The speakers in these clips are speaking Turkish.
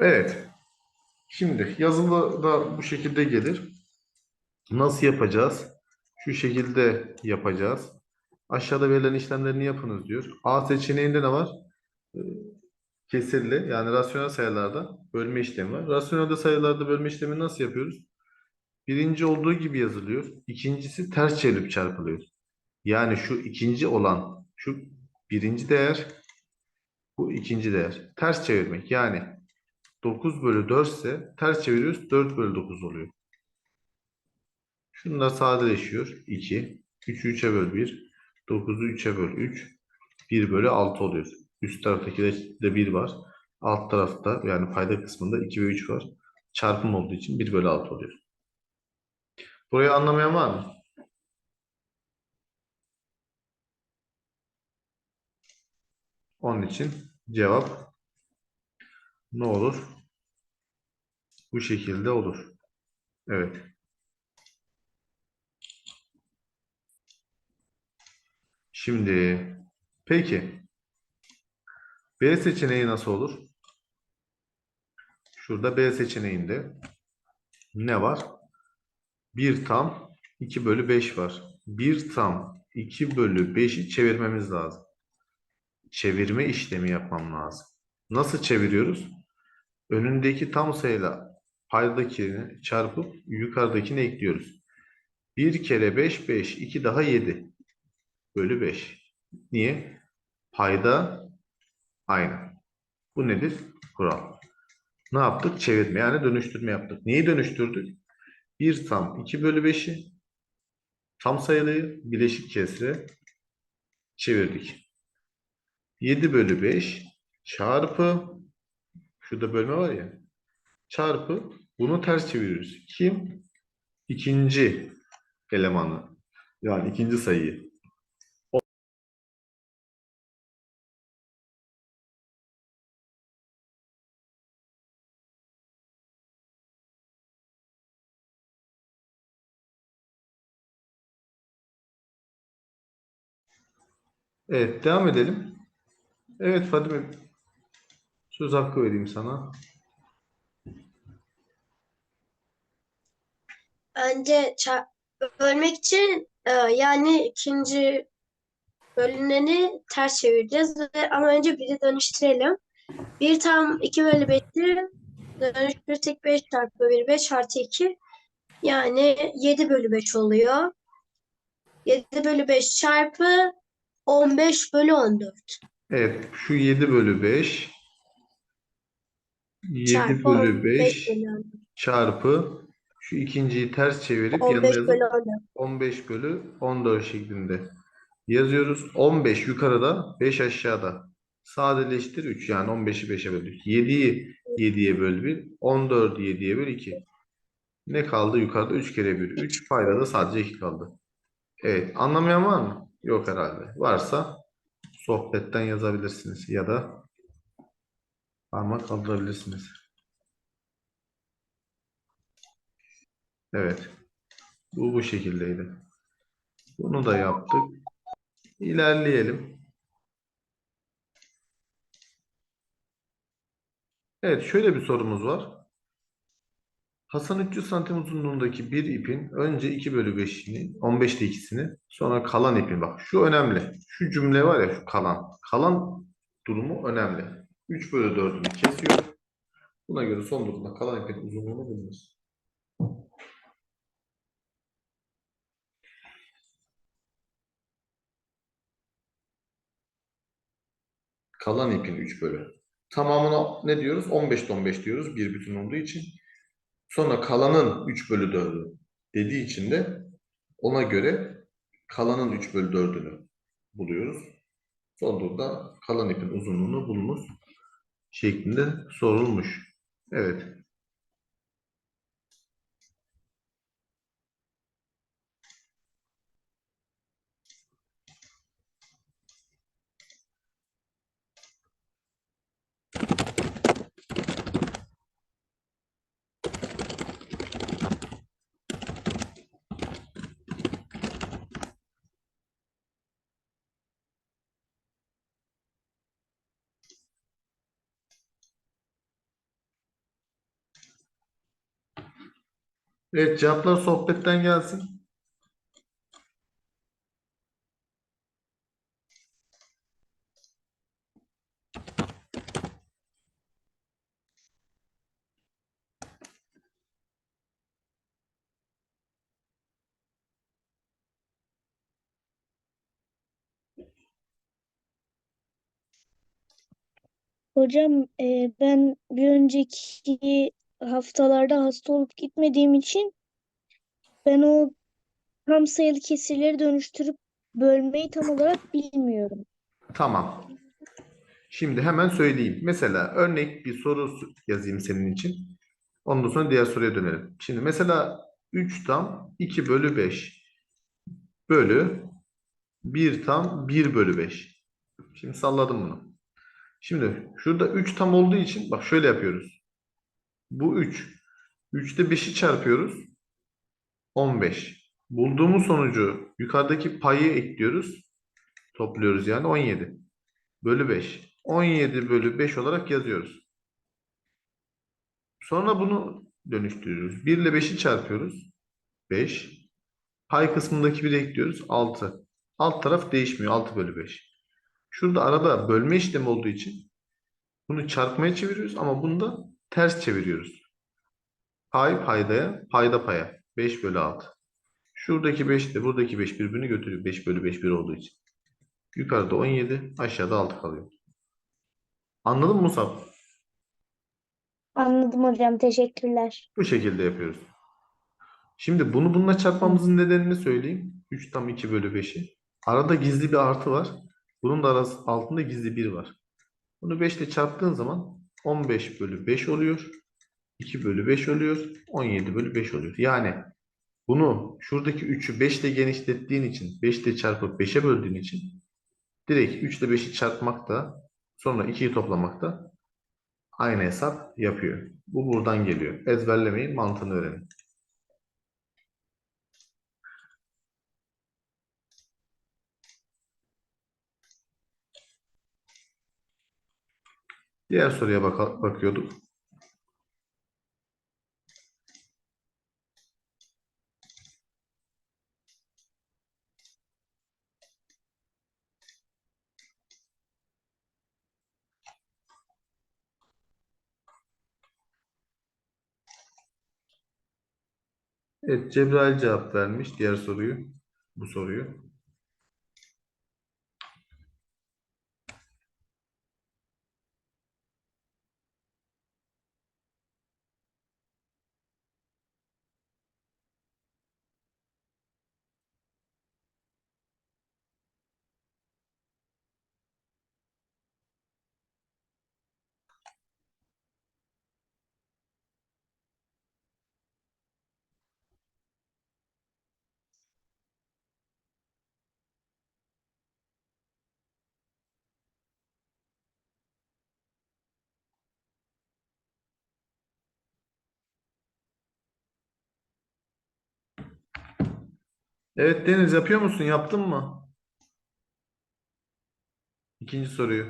Evet. Şimdi yazılı da bu şekilde gelir. Nasıl yapacağız? Şu şekilde yapacağız. Aşağıda verilen işlemlerini yapınız diyor. A seçeneğinde ne var? Ee, Kesirli yani rasyonel sayılarda bölme işlemi var. Rasyonel sayılarda bölme işlemi nasıl yapıyoruz? Birinci olduğu gibi yazılıyor. İkincisi ters çevirip çarpılıyor. Yani şu ikinci olan şu birinci değer bu ikinci değer. Ters çevirmek yani 9 bölü 4 ise ters çeviriyoruz 4 bölü 9 oluyor. Şunlar sadeleşiyor. 2. 3'ü 3'e böl 1. 9'u 3'e böl 3. 1 bölü 6 oluyor. Üst taraftaki de, de 1 var. Alt tarafta yani payda kısmında 2 ve 3 var. Çarpım olduğu için 1 bölü 6 oluyor. Burayı anlamayan var mı? Onun için cevap ne olur? Bu şekilde olur. Evet. Şimdi peki B seçeneği nasıl olur? Şurada B seçeneğinde ne var? 1 tam 2 bölü 5 var. 1 tam 2 bölü 5'i çevirmemiz lazım. Çevirme işlemi yapmam lazım. Nasıl çeviriyoruz? Önündeki tam sayıyla paydakini çarpıp yukarıdakini ekliyoruz. 1 kere 5 5 2 daha 7 bölü 5. Niye? Payda aynı. Bu nedir? Kural. Ne yaptık? Çevirme yani dönüştürme yaptık. Neyi dönüştürdük? 1 tam 2 bölü 5'i tam sayılıyı bileşik kesre çevirdik. 7 bölü 5 çarpı şurada bölme var ya çarpı bunu ters çeviriyoruz. Kim? İkinci elemanı. Yani ikinci sayıyı. Evet, devam edelim. Evet Fadime, söz hakkı vereyim sana. Bence bölmek için e, yani ikinci bölüneni ters çevireceğiz ve ama önce biri dönüştürelim. 1 tam 2 bölü 5'i dönüştürsek 5 çarpı 1 5 artı 2 yani 7 bölü 5 oluyor. 7 bölü 5 çarpı 15 bölü 14 Evet, şu 7 bölü 5 7 çarpı bölü 15 5 bölü 14. çarpı şu ikinciyi ters çevirip 15 yanına bölü 14. 15 bölü 14 şeklinde yazıyoruz. 15 yukarıda, 5 aşağıda. Sadeleştir 3 yani 15'i 5'e böldük. 7'yi 7'ye böl 1, 14'ü 7'ye böl 2. Ne kaldı? Yukarıda 3 kere 1, 3. Payda da sadece 2 kaldı. Evet, anlamayan var mı? Yok herhalde. Varsa sohbetten yazabilirsiniz ya da parmak kaldırabilirsiniz. Evet. Bu bu şekildeydi. Bunu da yaptık. İlerleyelim. Evet, şöyle bir sorumuz var. Hasan 300 santim uzunluğundaki bir ipin önce 2 bölü 5'ini, 15'te ikisini, sonra kalan ipin. Bak şu önemli. Şu cümle var ya şu kalan. Kalan durumu önemli. 3 bölü 4'ünü kesiyor. Buna göre son durumda kalan ipin uzunluğunu bulunuz. Kalan ipin 3 bölü. Tamamına ne diyoruz? 15'te 15 diyoruz. Bir bütün olduğu için. Sonra kalanın 3 bölü 4'ü dediği için de ona göre kalanın 3 bölü 4'ünü buluyoruz. Son durumda kalan ipin uzunluğunu bulunuz şeklinde sorulmuş. Evet. Evet cevaplar sohbetten gelsin. Hocam e, ben bir önceki haftalarda hasta olup gitmediğim için ben o tam sayılı kesirleri dönüştürüp bölmeyi tam olarak bilmiyorum. Tamam. Şimdi hemen söyleyeyim. Mesela örnek bir soru yazayım senin için. Ondan sonra diğer soruya dönelim. Şimdi mesela 3 tam 2 bölü 5 bölü 1 tam 1 bölü 5. Şimdi salladım bunu. Şimdi şurada 3 tam olduğu için bak şöyle yapıyoruz. Bu 3. 3'te 5'i çarpıyoruz. 15. Bulduğumuz sonucu yukarıdaki payı ekliyoruz. Topluyoruz yani 17. Bölü 5. 17 bölü 5 olarak yazıyoruz. Sonra bunu dönüştürüyoruz. 1 ile 5'i çarpıyoruz. 5. Pay kısmındaki 1'i ekliyoruz. 6. Alt taraf değişmiyor. 6 bölü 5. Şurada arada bölme işlemi olduğu için bunu çarpmaya çeviriyoruz ama bunu da ters çeviriyoruz. Pay paydaya, payda paya. 5 bölü 6. Şuradaki 5 de buradaki 5 birbirini götürüyor. 5 bölü 5 1 olduğu için. Yukarıda 17, aşağıda 6 kalıyor. Anladın mı Musab? Anladım hocam. Teşekkürler. Bu şekilde yapıyoruz. Şimdi bunu bununla çarpmamızın nedenini söyleyeyim. 3 tam 2 bölü 5'i. Arada gizli bir artı var. Bunun da arası, altında gizli 1 var. Bunu 5 ile çarptığın zaman 15 bölü 5 oluyor. 2 bölü 5 oluyor. 17 bölü 5 oluyor. Yani bunu şuradaki 3'ü 5 ile genişlettiğin için 5 ile çarpıp 5'e böldüğün için direkt 3 ile 5'i çarpmak da sonra 2'yi toplamak da aynı hesap yapıyor. Bu buradan geliyor. Ezberlemeyin, mantığını öğrenin. Diğer soruya baka- bakıyorduk. Evet, Cebrail cevap vermiş diğer soruyu, bu soruyu. Evet Deniz yapıyor musun? Yaptın mı? İkinci soruyu.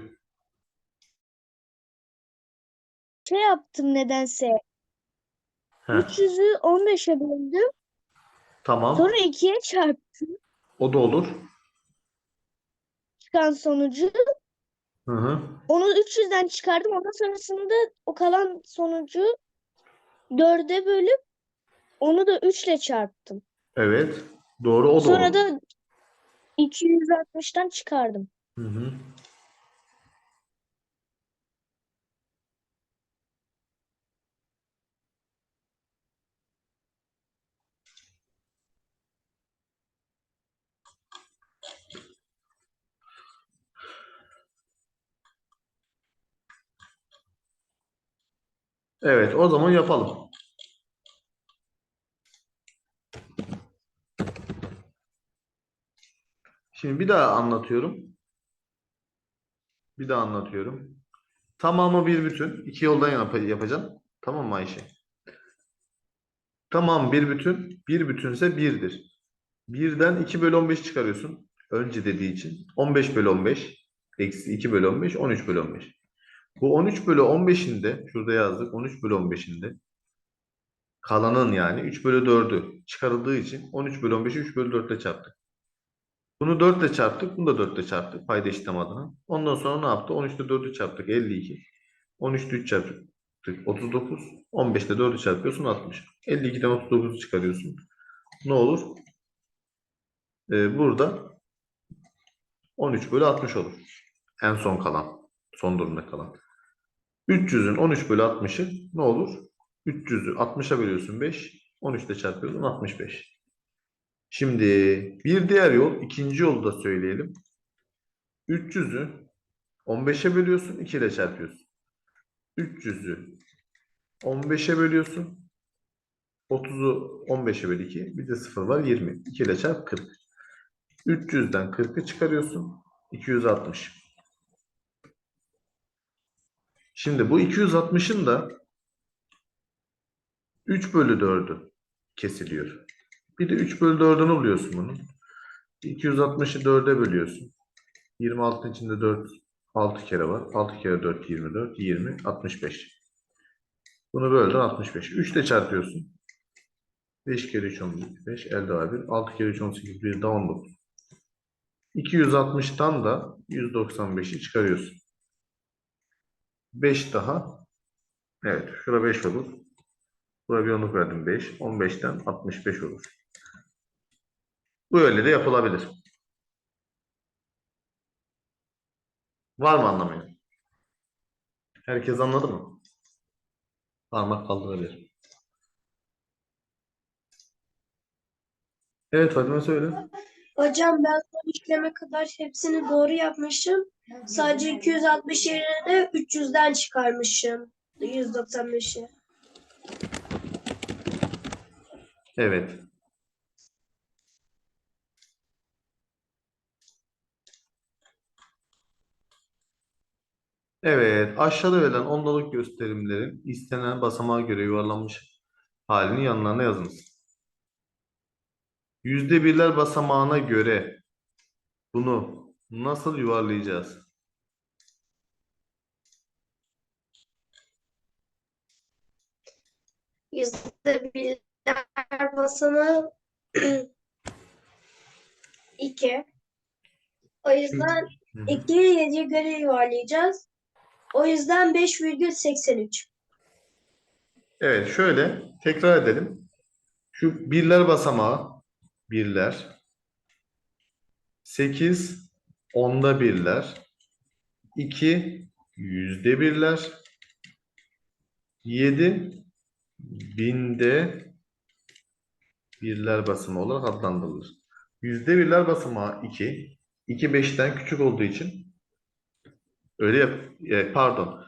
Şey yaptım nedense. Heh, 300'ü 15'e böldüm. tamam. Sonra 2'ye çarptım. O da olur. Çıkan sonucu. Hı hı. Onu 300'den çıkardım. Ondan sonrasında o kalan sonucu 4'e bölüp onu da 3 ile çarptım. Evet. Doğru o Sonra olur. da 260'tan çıkardım. Hı hı. Evet, o zaman yapalım. Şimdi bir daha anlatıyorum. Bir daha anlatıyorum. Tamamı bir bütün. İki yoldan yap yapacağım. Tamam mı Ayşe? Tamam bir bütün. Bir bütünse birdir. Birden 2 bölü 15 çıkarıyorsun. Önce dediği için. 15 bölü 15. Eksi 2 bölü 15. 13 bölü 15. Bu 13 bölü 15'inde şurada yazdık. 13 bölü 15'inde Kalanın yani 3 bölü 4'ü çıkarıldığı için 13 bölü 15'i 3 bölü 4 ile çarptık. Bunu 4 ile çarptık. Bunu da 4 ile çarptık. Payda işlem adına. Ondan sonra ne yaptı? 13 ile 4'ü çarptık. 52. 13 ile 3 çarptık. 39. 15 ile 4'ü çarpıyorsun 60. 52'den 39'u çıkarıyorsun. Ne olur? Ee, burada 13 bölü 60 olur. En son kalan. Son durumda kalan. 300'ün 13 bölü 60'ı ne olur? 300'ü 60'a bölüyorsun 5. 13 ile çarpıyorsun 65. Şimdi bir diğer yol, ikinci yolu da söyleyelim. 300'ü 15'e bölüyorsun, 2 ile çarpıyorsun. 300'ü 15'e bölüyorsun. 30'u 15'e böl 2. Bir de 0 var 20. 2 ile çarp 40. 300'den 40'ı çıkarıyorsun. 260. Şimdi bu 260'ın da 3 bölü 4'ü kesiliyor. Bir de 3 bölü 4'ünü buluyorsun bunun. 260'ı 4'e bölüyorsun. 26'ın içinde 4 6 kere var. 6 kere 4 24 20 65. Bunu böldün 65. 3 ile çarpıyorsun. 5 kere 3 15 elde var 1. 6 kere 3 18 1 daha 19. 260'tan da 195'i çıkarıyorsun. 5 daha. Evet. Şura 5 olur. Buraya bir onluk verdim 5. 15'ten 65 olur. Bu öyle de yapılabilir. Var mı anlamayan? Herkes anladı mı? Parmak kaldırabilir. Evet Fatime söyle. Hocam ben son işleme kadar hepsini doğru yapmışım. Sadece 260 yerine 300'den çıkarmışım. 195'i. Evet. Evet, aşağıda verilen ondalık gösterimlerin istenen basamağa göre yuvarlanmış halini yanlarına yazınız. Yüzde birler basamağına göre bunu nasıl yuvarlayacağız? Yüzde birler basamağı 2. O yüzden. 2'yi 7'ye göre yuvarlayacağız. O yüzden 5,83. Evet, şöyle tekrar edelim. Şu birler basamağı, birler, 8 onda birler, 2 yüzde birler, 7 binde birler basamağı olarak adlandırılır. Yüzde birler basamağı 2, 2 5'ten küçük olduğu için öyle yap, e, pardon.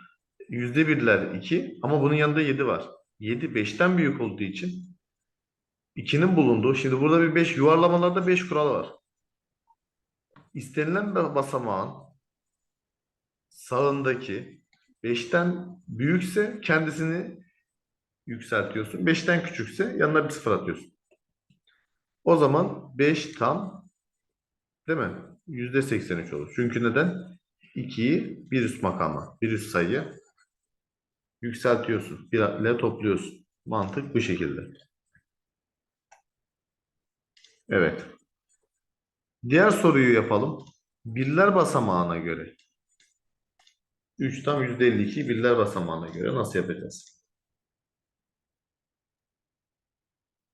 Yüzde birler 2 ama bunun yanında 7 var. 7 5'ten büyük olduğu için 2'nin bulunduğu, şimdi burada bir 5 yuvarlamalarda 5 kural var. İstenilen ba- basamağın sağındaki 5'ten büyükse kendisini yükseltiyorsun. 5'ten küçükse yanına bir sıfır atıyorsun. O zaman 5 tam değil mi? %83 olur. Çünkü neden? 2'yi bir üst makama, bir üst sayıya yükseltiyorsun. Bir ile topluyorsun. Mantık bu şekilde. Evet. Diğer soruyu yapalım. Birler basamağına göre. 3 tam %52 birler basamağına göre nasıl yapacağız?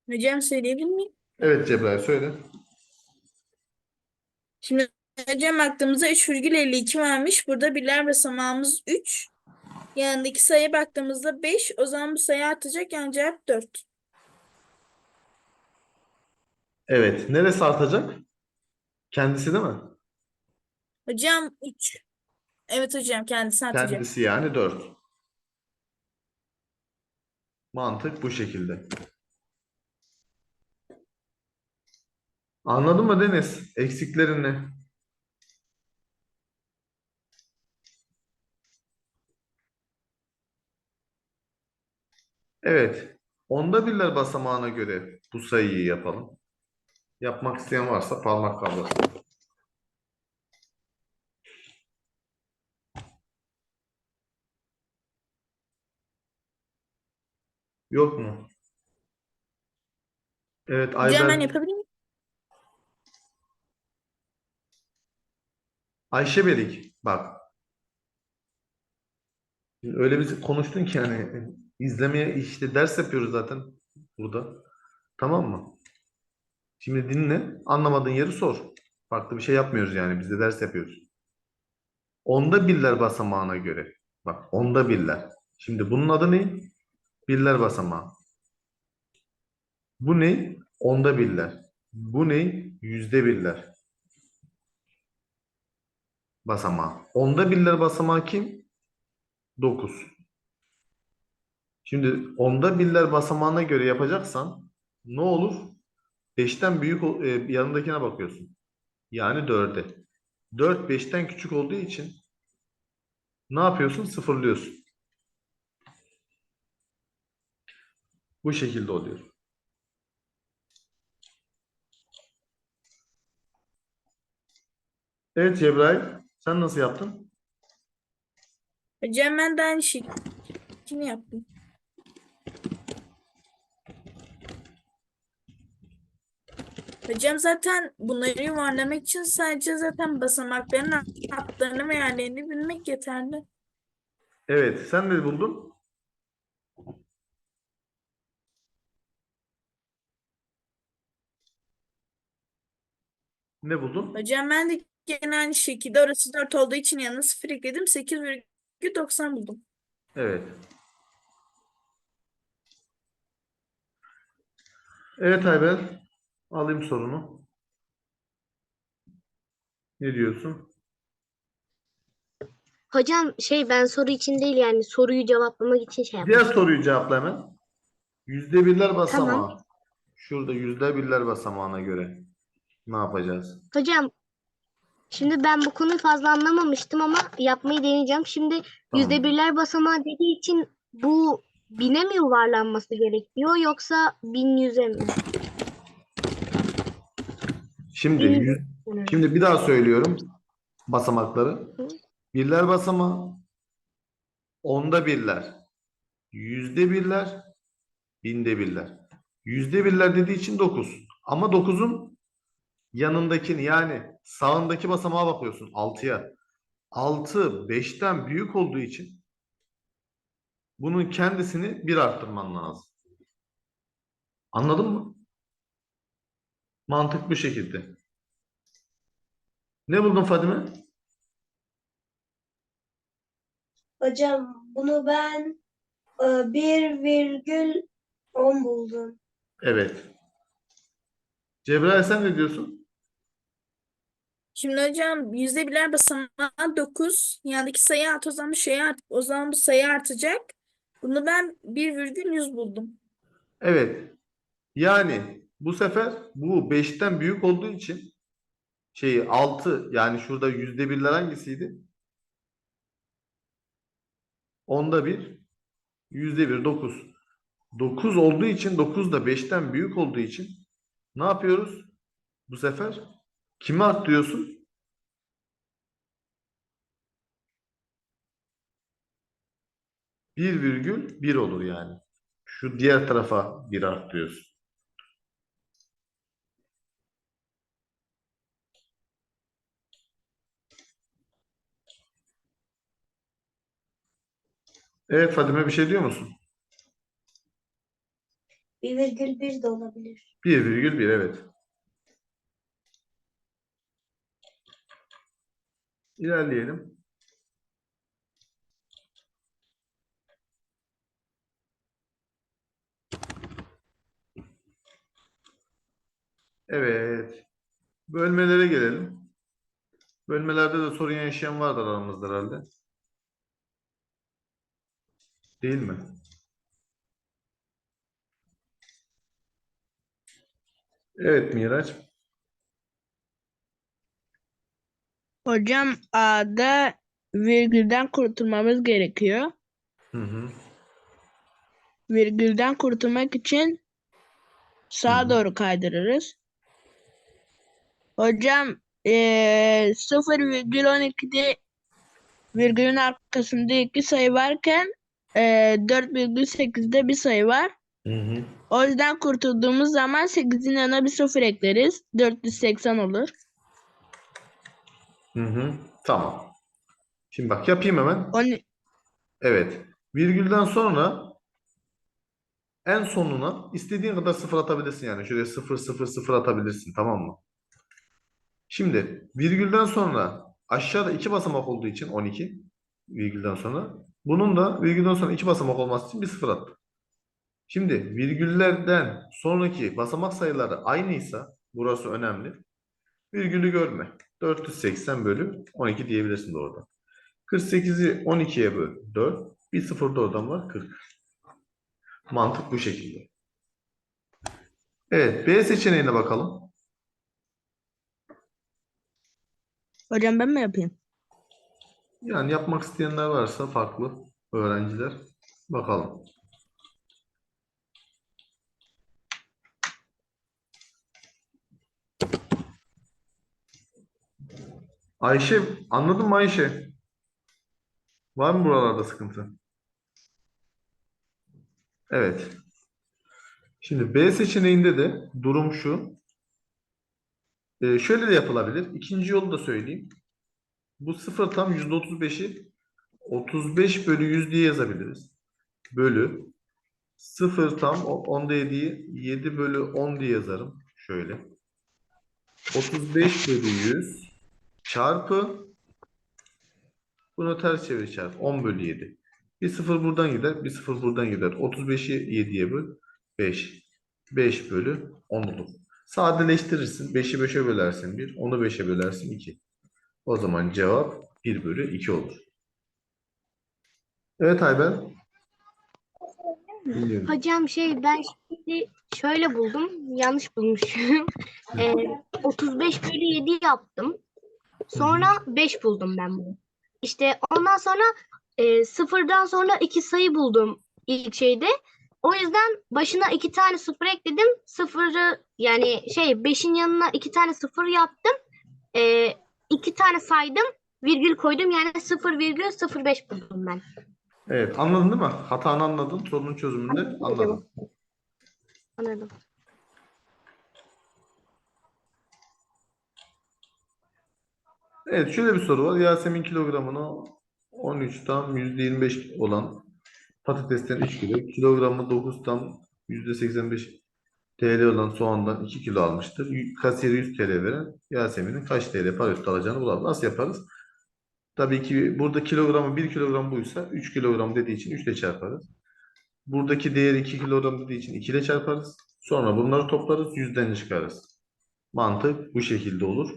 Hocam söyleyebilir miyim? Evet Cebrail söyle. Şimdi hocam baktığımızda 3,52 varmış. Burada birler basamağımız 3. Yanındaki sayıya baktığımızda 5. O zaman bu sayı artacak. Yani cevap 4. Evet. Neresi artacak? Kendisi değil mi? Hocam 3. Evet hocam kendisi artacak. Kendisi yani 4. Mantık bu şekilde. Anladın mı Deniz? Eksiklerin Evet. Onda birler basamağına göre bu sayıyı yapalım. Yapmak isteyen varsa parmak kaldırsın. Yok mu? Evet Hocam ben Ayber. yapabilir miyim? Ayşe Belik bak. Öyle bir konuştun ki yani izlemeye işte ders yapıyoruz zaten burada. Tamam mı? Şimdi dinle. Anlamadığın yeri sor. Farklı bir şey yapmıyoruz yani. Biz de ders yapıyoruz. Onda birler basamağına göre. Bak onda birler. Şimdi bunun adı ne? Birler basamağı. Bu ne? Onda birler. Bu ne? Yüzde birler. Basamağı. Onda birler basamağı kim? 9. Şimdi onda birler basamağına göre yapacaksan ne olur? 5'ten büyük e, yanındakine bakıyorsun. Yani 4'e. 4 5'ten küçük olduğu için ne yapıyorsun? Sıfırlıyorsun. Bu şekilde oluyor. Evet Cebrail, sen nasıl yaptın? Hocam ben de aynı şekilde yaptım. Hocam zaten bunları yuvarlamak için sadece zaten basamakların hatlarını ve yerlerini bilmek yeterli. Evet, sen ne buldun? Ne buldun? Hocam ben de gene aynı şekilde orası 4 olduğu için yanına 0 ekledim. 8,90 buldum. Evet. Evet Ayber, alayım sorunu. Ne diyorsun? Hocam şey ben soru için değil yani soruyu cevaplamak için şey Diğer yaptım. soruyu cevapla hemen. Yüzde birler basamağı. Şurada yüzde birler basamağına göre ne yapacağız? Hocam şimdi ben bu konuyu fazla anlamamıştım ama yapmayı deneyeceğim. Şimdi yüzde Tamam. birler basamağı dediği için bu bine mi yuvarlanması gerekiyor yoksa bin yüze mi? Şimdi yüz- Şimdi bir daha söylüyorum basamakları. Birler basamağı, onda birler, yüzde birler, binde birler. Yüzde birler dediği için 9. Ama 9'un yanındakini yani sağındaki basamağa bakıyorsun 6'ya. 6 5'ten büyük olduğu için bunun kendisini bir arttırman lazım. Anladın mı? Mantık bu şekilde. Ne buldun Fadime? Hocam bunu ben e, 1,10 buldum. Evet. Cebrail sen ne diyorsun? Şimdi hocam yüzde birler basamağı 9. Yandaki sayı art o zaman bu şey art o zaman bu sayı artacak. Bunu ben 1,100 buldum. Evet. Yani bu sefer bu 5'ten büyük olduğu için şeyi 6 yani şurada yüzde birler hangisiydi? Onda bir yüzde bir 9. 9 olduğu için 9 da 5'ten büyük olduğu için ne yapıyoruz? Bu sefer kimi arttırıyorsun? Bir virgül bir olur yani. Şu diğer tarafa bir arttırıyorsun. Evet Fadime bir şey diyor musun? 1,1 de olabilir. 1,1 evet. İlerleyelim. Evet. Bölmelere gelelim. Bölmelerde de sorun yaşayan vardır aramızda herhalde. Değil mi? Evet Miraç. Hocam A'da virgülden kurtulmamız gerekiyor. Hı hı. Virgülden kurtulmak için sağa Hı hı. doğru kaydırırız. Hocam eee 0,12'de virgülün arkasında iki sayı varken eee 4,8'de bir sayı var. Hı hı. O yüzden kurtulduğumuz zaman 8'in yanına bir sıfır ekleriz. 480 olur. Hı hı. Tamam. Şimdi bak yapayım hemen. On, Evet. Virgülden sonra en sonuna istediğin kadar sıfır atabilirsin yani. Şuraya sıfır sıfır sıfır atabilirsin tamam mı? Şimdi virgülden sonra aşağıda iki basamak olduğu için 12 virgülden sonra bunun da virgülden sonra iki basamak olması için bir sıfır attım. Şimdi virgüllerden sonraki basamak sayıları aynıysa burası önemli. Virgülü görme. 480 bölü 12 diyebilirsin de orada. 48'i 12'ye böl 4. Bir sıfır da oradan var 40. Mantık bu şekilde. Evet B seçeneğine bakalım. hocam ben mi yapayım? Yani yapmak isteyenler varsa farklı öğrenciler. Bakalım. Ayşe anladın mı Ayşe? Var mı buralarda sıkıntı? Evet. Şimdi B seçeneğinde de durum şu. Ee, şöyle de yapılabilir. İkinci yolu da söyleyeyim. Bu sıfır tam %35'i 35 bölü 100 diye yazabiliriz. Bölü sıfır tam o- onda 7'yi 7 bölü 10 diye yazarım. Şöyle. 35 bölü 100 çarpı bunu ters çevir çarp 10 bölü 7. Bir sıfır buradan gider, bir sıfır buradan gider. 35'i 7'ye böl 5. 5 bölü 10 olur. Sadeleştirirsin. 5'i 5'e bölersin 1. 10'u 5'e bölersin 2. O zaman cevap 1 bölü 2 olur. Evet Ayben. Dinliyorum. Hocam şey ben şimdi şöyle buldum. Yanlış bulmuşum. Ee, 35 bölü 7 yaptım. Sonra 5 buldum ben bunu. İşte ondan sonra e, sıfırdan sonra iki sayı buldum ilk şeyde. O yüzden başına iki tane sıfır ekledim. Sıfırı yani şey 5'in yanına iki tane sıfır yaptım. E, iki tane saydım. Virgül koydum. Yani 0,05 buldum ben. Evet anladın değil mi? Hatanı anladın. Sorunun çözümünde Anladım. anladın. Anladım. Evet şöyle bir soru var. Yasemin kilogramını 13 tam %25 olan patatesten 3 kilo, kilogramı 9 tam %85 TL olan soğandan 2 kilo almıştır. Kasiyere 100 TL veren Yasemin'in kaç TL para üstü alacağını bulalım. Nasıl yaparız? Tabii ki burada kilogramı 1 kilogram buysa 3 kilogram dediği için 3 ile çarparız. Buradaki değeri 2 kilogram dediği için 2 ile çarparız. Sonra bunları toplarız, yüzden çıkarız. Mantık bu şekilde olur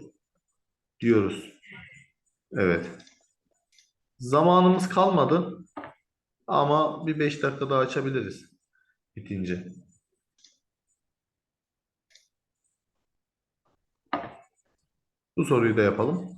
diyoruz. Evet. Zamanımız kalmadı ama bir 5 dakika daha açabiliriz bitince. Bu soruyu da yapalım.